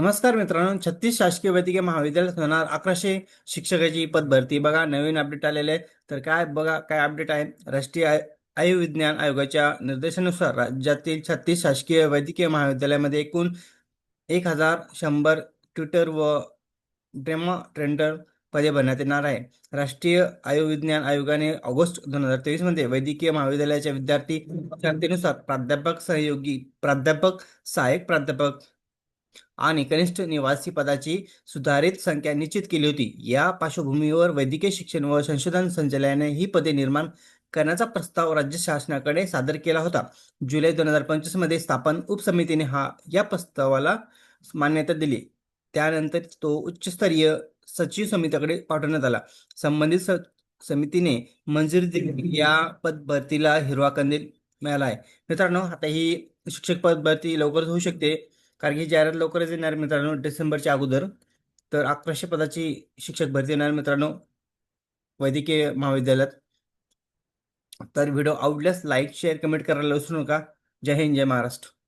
नमस्कार मित्रांनो छत्तीस शासकीय वैद्यकीय महाविद्यालयात होणार अकराशे शिक्षकाची पद भरती. बघा नवीन अपडेट आलेले आहे तर काय बघा काय अपडेट आहे? राष्ट्रीय आयुर्विज्ञान आयोगाच्या निर्देशानुसार राज्यातील छत्तीस शासकीय वैद्यकीय महाविद्यालयामध्ये एकूण एक हजार शंभर ट्विटर व ड्रेमा ट्रेंडर पदे भरण्यात येणार आहे. राष्ट्रीय आयुर्विज्ञान आयोगाने ऑगस्ट दोन हजार तेवीसमध्ये वैद्यकीय महाविद्यालयाच्या विद्यार्थी क्षमतेनुसार प्राध्यापक सहयोगी प्राध्यापक सहाय्यक प्राध्यापक आणि कनिष्ठ निवासी पदाची सुधारित संख्या निश्चित केली होती. या पार्श्वभूमीवर वैद्यकीय शिक्षण व संशोधन संचालनाने ही पदे निर्माण करण्याचा प्रस्ताव राज्य शासनाकडे सादर केला होता. जुलै दोन हजार पंचवीसमध्ये स्थापन उपसमितीने हा या प्रस्तावाला मान्यता दिली. त्यानंतर तो उच्चस्तरीय सचिव समितीकडे पाठवण्यात आला. संबंधित समितीने मंजुरी दिली. या पद भरतीला हिरवा कंदील मिळाला आहे. मित्रांनो आता ही शिक्षक पद भरती लवकरच होऊ शकते. कारण की जाहिरात लवकरच येणार मित्रांनो डिसेंबरच्या अगोदर. तर अकराशे पदाची शिक्षक भरती येणार मित्रांनो वैद्यकीय महाविद्यालयात. तर व्हिडिओ आवडल्यास लाईक शेअर कमेंट करायला विसरू नका. जय हिंद जय महाराष्ट्र.